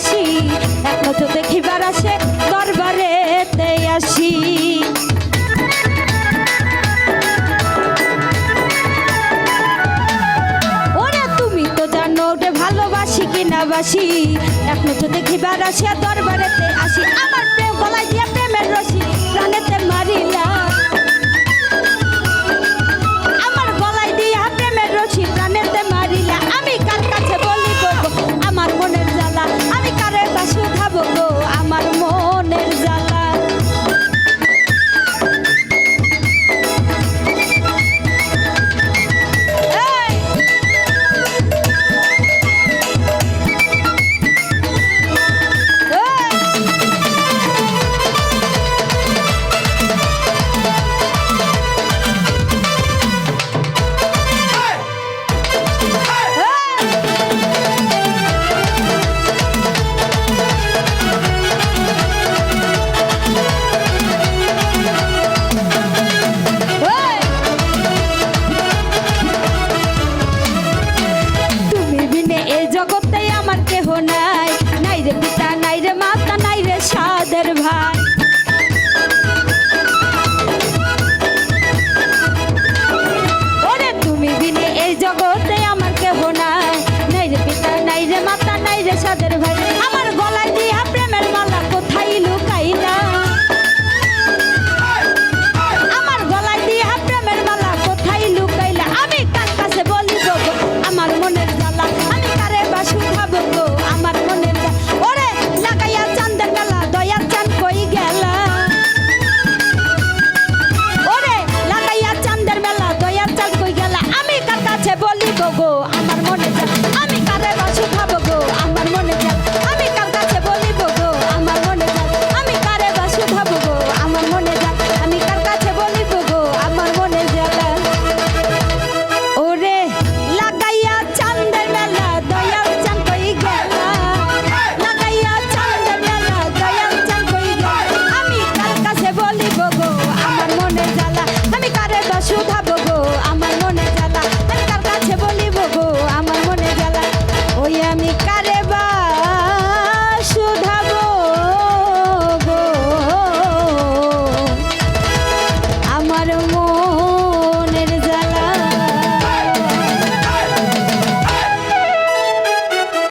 আসি। এক দেখিবার আসে, দরবারেতে আসি। ওরে তুমি তো জানো ওরে ভালোবাসি কিনা বাসি। এখন তো দেখিবার আসে, দরবারেতে আসি। আমার